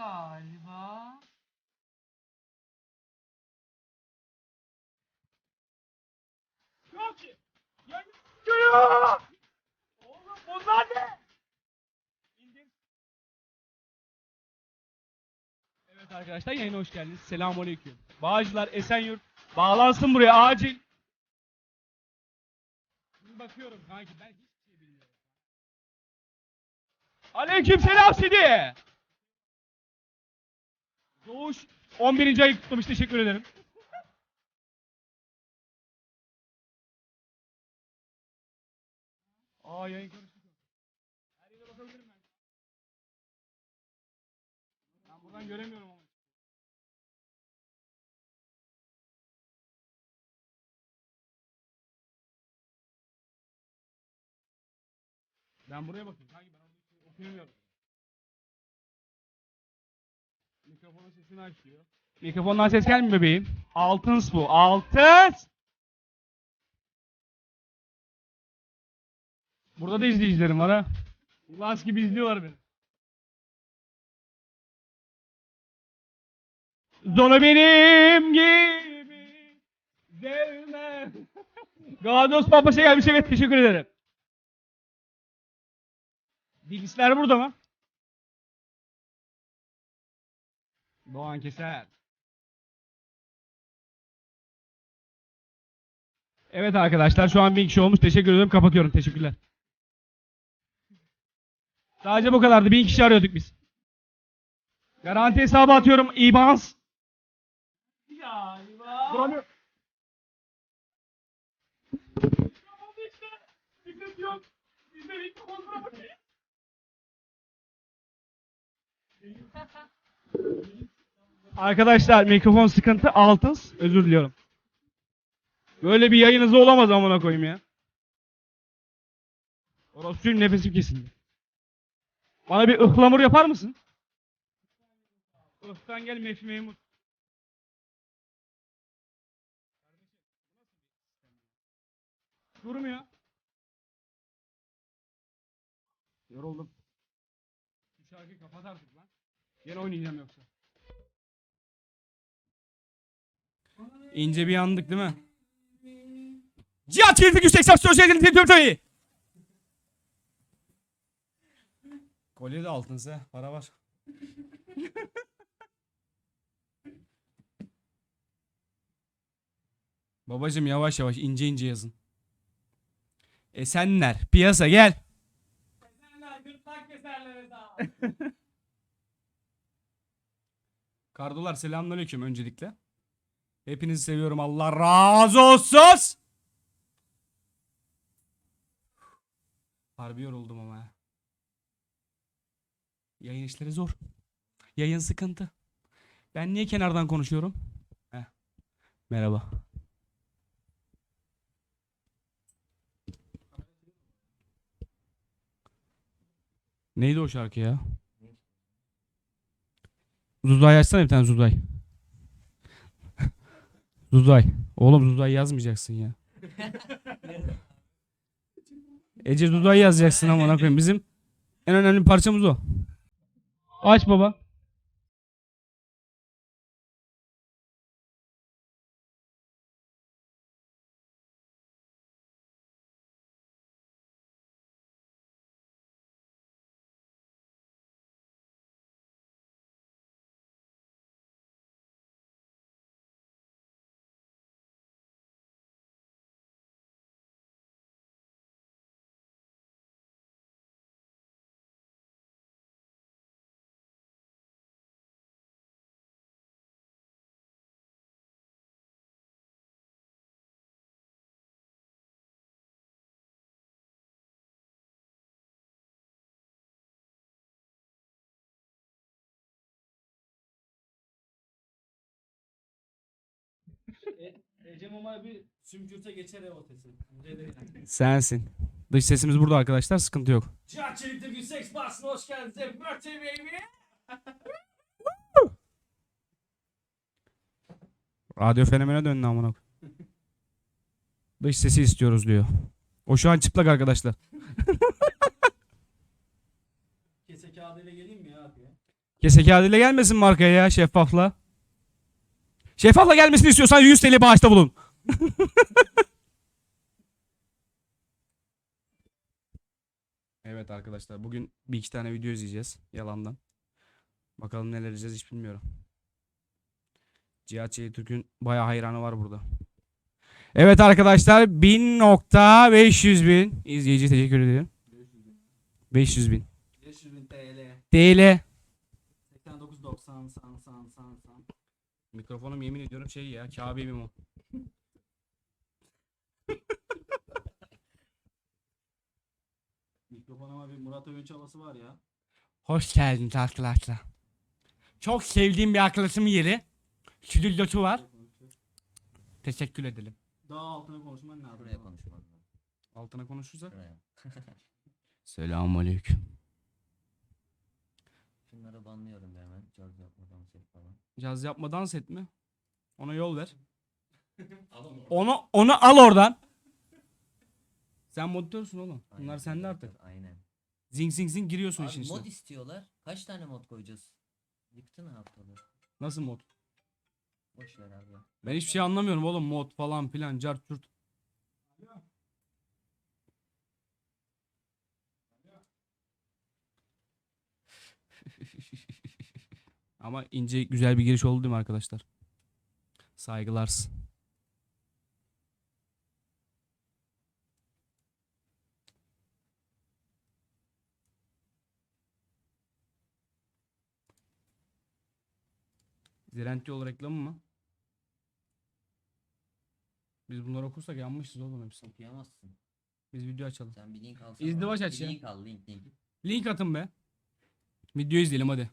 galiba. Yok ki. Ya Geliyor. Oğlum bunlar ne? Evet arkadaşlar yayına hoş geldiniz. Selamünaleyküm. Bağcılar Esenyurt bağlansın buraya acil. Bir bakıyorum kanki ben hiçbir şey bilmiyorum. Aleyküm selam Sidi. Doğuş 11. ayı kutlamış teşekkür ederim. Aa yayın karıştı. Her yere bakabilirim ben. Ben buradan göremiyorum ama. Ben buraya bakayım. Hangi ben onu okuyamıyorum. Mikrofonun sesini aç diyor. Mikrofondan ses gelmiyor bebeğim. Altıns bu. Altıns! Burada da izleyicilerim var ha. Lans gibi izliyorlar beni. Zona benim gibi sevmem. Gados Papaşa gelmiş evet teşekkür ederim. Bilgisayar burada mı? Doğan Keser. Evet arkadaşlar şu an bin kişi olmuş. Teşekkür ederim. Kapatıyorum. Teşekkürler. Sadece bu kadardı. Bin kişi arıyorduk biz. Garanti hesabı atıyorum. İbans. Galiba. Duramıyor. Oldu işte. Sıkıntı Arkadaşlar mikrofon sıkıntı altız. Özür diliyorum. Böyle bir yayınızda olamaz amına koyayım ya. Orospu'yum nefesim kesildi. Bana bir ıhlamur yapar mısın? Ihtan gel Mefi Memur. Durmuyor. Yoruldum. Şu şarkıyı kapat artık lan. Gene oynayacağım yoksa. İnce bir yandık değil mi? Cihat Çelik 180 sözlerini dinliyorum tabii. Kolye de altınsa para var. Babacım yavaş yavaş ince ince yazın. Esenler piyasa gel. Keserler, gırtlak keserler daha. Kardolar selamünaleyküm öncelikle. Hepinizi seviyorum. Allah razı olsun. Harbi yoruldum ama. ya. Yayın işleri zor. Yayın sıkıntı. Ben niye kenardan konuşuyorum? Heh. Merhaba. Neydi o şarkı ya? Zuzay açsana bir tane Zuzay. Zuzay. Oğlum Zuzay yazmayacaksın ya. Ece Zuzay yazacaksın ama koyayım. Bizim en önemli parçamız o. Aç baba. Ecem Umay bir sümkürte geçer ev otesi. Sensin. Dış sesimiz burada arkadaşlar. Sıkıntı yok. Cihat Çelik'te bir seks basına hoş geldiniz. Birthday baby. Radyo fenomene döndü amına. Dış sesi istiyoruz diyor. O şu an çıplak arkadaşlar. Kese kağıdıyla geleyim mi ya abi ya? Kese kağıdıyla gelmesin markaya ya şeffafla. Şeffafla gelmesini istiyorsan 100 TL bağışta bulun. evet arkadaşlar bugün bir iki tane video izleyeceğiz yalandan. Bakalım neler izleyeceğiz hiç bilmiyorum. Cihat Türk'ün bayağı hayranı var burada. Evet arkadaşlar 1000.500 bin izleyici teşekkür ederim. 500 bin. 500 bin TL. TL. Mikrofonum yemin ediyorum şey ya Kabe'yim o. Mikrofonuma bir Murat Övünç havası var ya. Hoş geldiniz arkadaşlar. Çok sevdiğim bir arkadaşımın yeri. Stüdyosu var. Teşekkür edelim. Daha altına konuşman lazım. Buraya konuşmam lazım. Altına konuşursak. Buraya. Selamünaleyküm. Şunları banlıyorum bir hemen. George yapmadan şey falan. Caz yapma dans et mi? Ona yol ver. Onu onu al oradan. Sen modertörsün oğlum. Bunlar Aynen, sende evet, artık. Aynen. Zing zing zing giriyorsun işin Abi içine. mod istiyorlar. Kaç tane mod koyacağız? Yıktın haftalığı. Nasıl mod? Boş ver abi. Ben hiçbir şey anlamıyorum oğlum mod falan filan cart curt. Ama ince güzel bir giriş oldu değil mi arkadaşlar? Saygılar. Zirent yol reklamı mı? Biz bunları okursak yanmışız oğlum hepsi. Okuyamazsın. Biz video açalım. Sen bir link alsana. İzdivaç Bir aç ya. Link al link link. Link atın be. Video izleyelim hadi.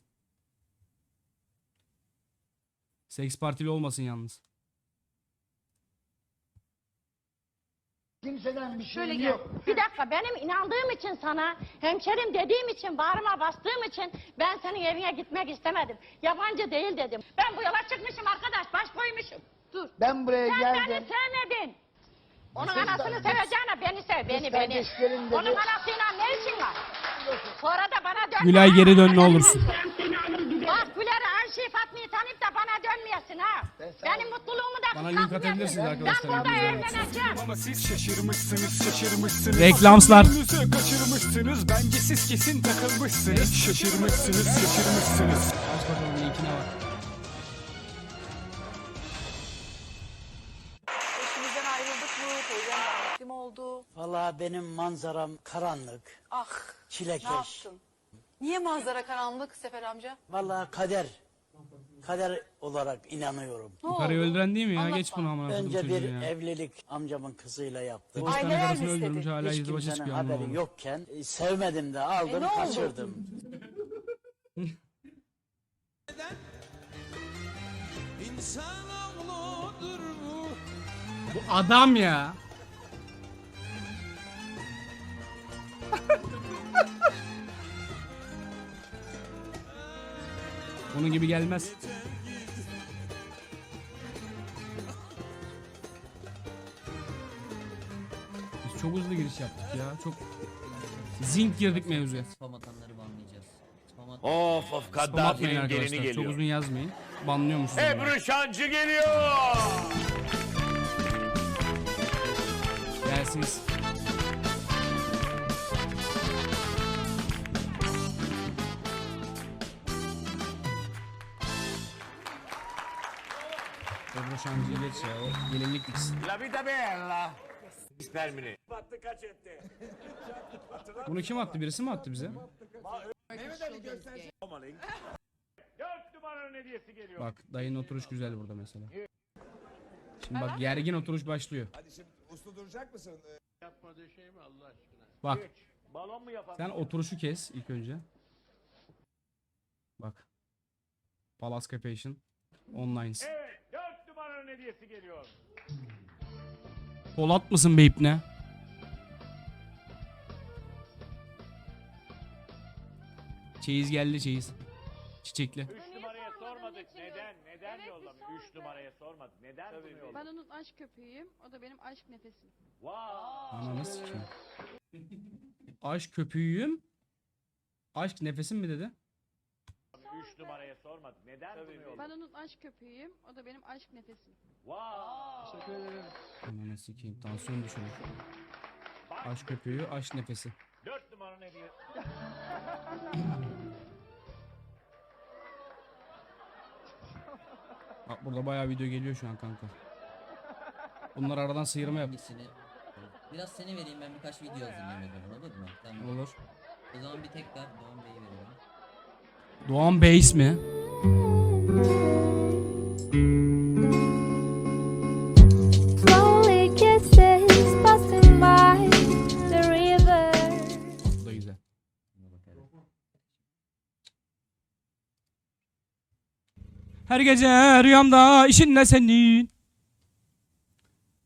Seks partili olmasın yalnız. Kimseden bir Şöyle şey gel. yok. Bir dakika benim inandığım için sana, hemşerim dediğim için, bağrıma bastığım için ben senin evine gitmek istemedim. Yabancı değil dedim. Ben bu yola çıkmışım arkadaş, baş koymuşum. Dur. Ben buraya Sen beni geldim. sevmedin. Onun Kız anasını seveceğine beni sev, beni beni. kardeşlerim dedi. Onun anasıyla ne işin var? Sonra da bana dön. Gülay geri dön ne olursun. Bak Güler'e Ayşe'yi Fatma'yı tanıyıp da bana dönmeyesin ha. Ben sana- Benim mutluluğumu da Bana link atabilirsiniz arkadaşlar. Ama siz şaşırmışsınız, şaşırmışsınız. Reklamslar. Kaçırmışsınız. Bence siz kesin takılmışsınız. Şaşırmışsınız, şaşırmışsınız. Aç bakalım linkine bak. Eşimizden ayrıldık mı? Teyzem rahmetli mi oldu? Valla benim manzaram karanlık, Ah ne çilekeş. yaptın? Niye manzara karanlık Sefer amca? Valla kader, kader olarak inanıyorum. Ne oldu? Karıyı öldüren değil mi ya? Anlatma. Geç bunu amına koydum Önce bir çocuğu ya. evlilik amcamın kızıyla yaptım. Beş tane Aileler karısını mi istedi? öldürmüş hala Hiç kimsenin çıkıyor amına haberi koyayım. yokken e, sevmedim de aldım E, ne oldu? kaçırdım. Bu adam ya. Bunun gibi gelmez. Biz çok hızlı giriş yaptık ya. Çok zink girdik mevzuya. Spam atanları banlayacağız. Spam at. Of of Spam atmayın Kaddafi'nin gelini arkadaşlar. Çok geliyor. uzun yazmayın. Banlıyormuşsunuz. yani. Ebru Şancı geliyor. Dersiniz. Ebru Şancı'yı geç ya. O gelinlik bitsin. La vita bella. Spermini. Bunu kim attı? Birisi mi attı bize? Dört numaranın hediyesi geliyor. Bak dayının oturuş güzel burada mesela. Şimdi bak gergin oturuş başlıyor. Bak Balon mu yapalım? sen oturuşu kes ilk önce. Bak. Palaska Passion. Online. Evet numaranın hediyesi geliyor. Polat mısın be ipne? Çeyiz geldi çeyiz. Çiçekli. Üç numaraya sormadık. Neden? Neden yollamıyor? Üç numaraya sormadık. Neden bunu? Ben onun aşk köpeğiyim. O da benim aşk nefesim. Wow. Ananı sikeyim. Aşk köpüğüyüm. Aşk nefesim mi dedi? Üç numaraya sormadık. Neden bunu? Ben onun aşk köpeğiyim. O da benim aşk nefesim. Vay. Teşekkür ederim. Ananı sikeyim. Tansiyon düşürür. Bak, Aşk köpüğü, aşk nefesi. Dört numara ne diyor? Bak burada bayağı video geliyor şu an kanka. Bunlar aradan sıyırma yap. Hangisini? Biraz seni vereyim ben birkaç video hazırlayayım o zaman olur mu? Tamam. Olur. O zaman bir tekrar Doğan Bey'i güzel. Buna bakarım. Her gece rüyamda işin ne senin?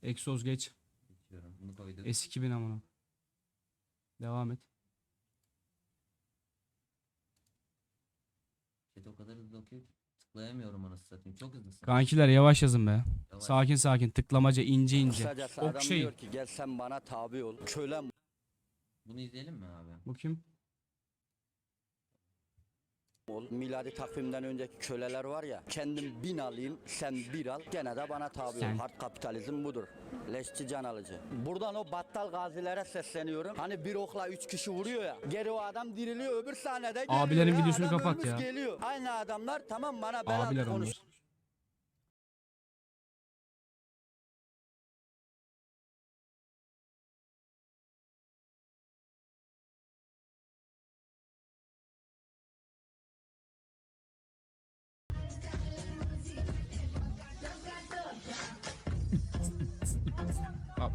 Egzoz geç. Geçiyorum. Bunu koyduk. S2000 amına. Devam et. Chat o kadar hızlı okuyor tıklayamıyorum anasını satayım. Çok hızlısın. Kankiler yavaş yazın be. Yavaş. Sakin sakin tıklamaca ince ince. Kısacası adam Okşayın. diyor ki gel sen bana tabi ol. Kölem Bunu izleyelim mi abi? Bu kim? Ol. Miladi takvimden önceki köleler var ya. Kendim bin alayım sen bir al. Gene de bana tabi ol. Hard kapitalizm budur. Leşçi can alıcı. Buradan o battal gazilere sesleniyorum. Hani bir okla üç kişi vuruyor ya. Geri o adam diriliyor öbür sahnede Abilerin ya. videosunu Adam kapat ya. Geliyor. Aynı adamlar tamam bana Abiler konuş. onlar.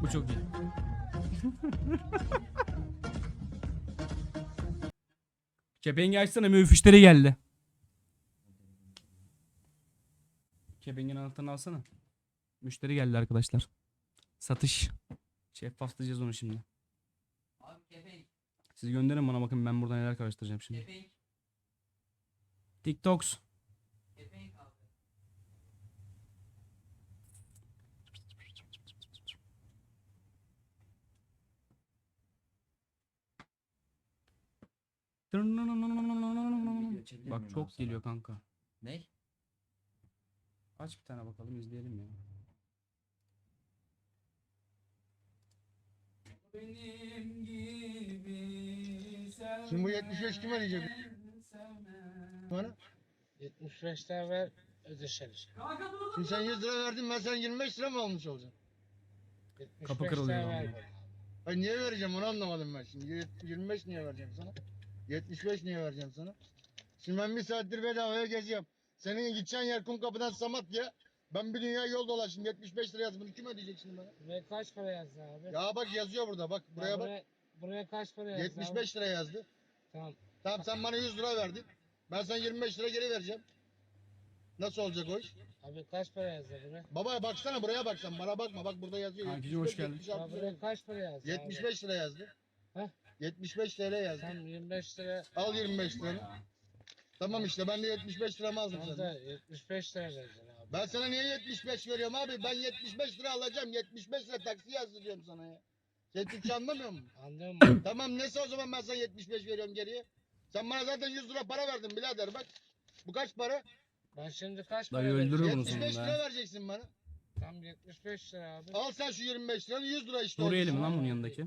Bu çok iyi. Kepengi açsana müfüşleri geldi. Kepengin anahtarını alsana. Müşteri geldi arkadaşlar. Satış. Şeffaflayacağız onu şimdi. Abi kepenk. Siz gönderin bana bakın ben burada neler karıştıracağım şimdi. Kepenk. TikToks. Kepenk abi. açabilir Bak çok geliyor kanka. Ne? Aç bir tane bakalım izleyelim ya. Benim gibi Şimdi bu 75 kime diyecek? Bana? 75 lira ver ödeşeriz. Şimdi sen 100 lira verdin ben sen 25 lira mı almış olacaksın? Kapı kırılıyor. Ay niye vereceğim onu anlamadım ben şimdi. Yet- 25 niye vereceğim sana? 75 niye vereceğim sana? Şimdi ben bir saattir bedavaya geziyorum. Senin gideceğin yer kum kapıdan Samatya. Ben bir dünya yol dolaştım. 75 lira yazdım. Bunu kim ödeyecek şimdi bana? Buraya kaç para yazdı abi? Ya bak yazıyor burada bak. Buraya bak. Buraya, buraya kaç para yazdı 75 lira yazdı. Tamam. Tamam sen bana 100 lira verdin. Ben sana 25 lira geri vereceğim. Nasıl olacak o iş? Abi kaç para yazdı buraya? Baba baksana buraya bak sen bana bakma bak burada yazıyor. Kankicim, hoş geldin. 76 Abi lira. buraya kaç para yazdı? 75 lira yazdı. Heh. 75 TL yazdı. Tam 25 lira. Al 25 liranı. Tamam işte ben de 75 liramı aldım da 75 lira vereceksin abi. Ben sana niye 75 veriyorum abi? Ben 75 lira alacağım. 75 lira taksi yazdırıyorum sana ya. Sen Türkçe anlamıyor musun? Anladın mı? tamam neyse o zaman ben sana 75 veriyorum geriye. Sen bana zaten 100 lira para verdin birader bak. Bu kaç para? Ben şimdi kaç para öldürür vereceğim? bunu 75 sonunda. lira vereceksin bana. Tam 75 lira abi. Al sen şu 25 liranı 100 lira işte. Suriyeli mi lan bunun yanındaki?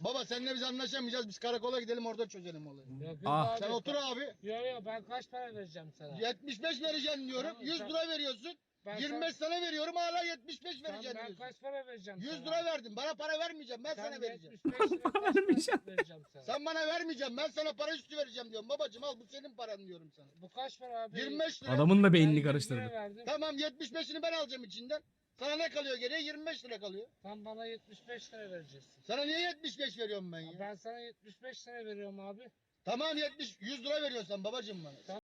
Baba seninle biz anlaşamayacağız. Biz karakola gidelim orada çözelim olayı. Yok yok Ah. abi. Sen otur abi. Yok yok ben kaç para vereceğim sana? 75 vereceğim diyorum. Tamam, 100 sen- lira veriyorsun. Ben 25 sana veriyorum hala 75 sana, vereceğim ben diyorsun. kaç para vereceğim 100 sana? lira verdim. Bana para vermeyeceğim. Ben sana vereceğim. 75 lira kaç Vermeyeceğim. para vereceğim sana? Sen bana vermeyeceğim. Ben sana para üstü vereceğim diyorum. Babacım al bu senin paran diyorum sana. Bu kaç para abi? 25 lira. Adamın da Ben beynini 100 lira karıştırdı. verdim. Tamam 75'ini ben alacağım içinden. Sana ne kalıyor geriye? 25 lira kalıyor. Sen bana 75 lira vereceksin. Sana niye 75 veriyorum ben ya? Ben sana 75 lira veriyorum abi. Tamam 70 100 lira veriyorsan babacım bana.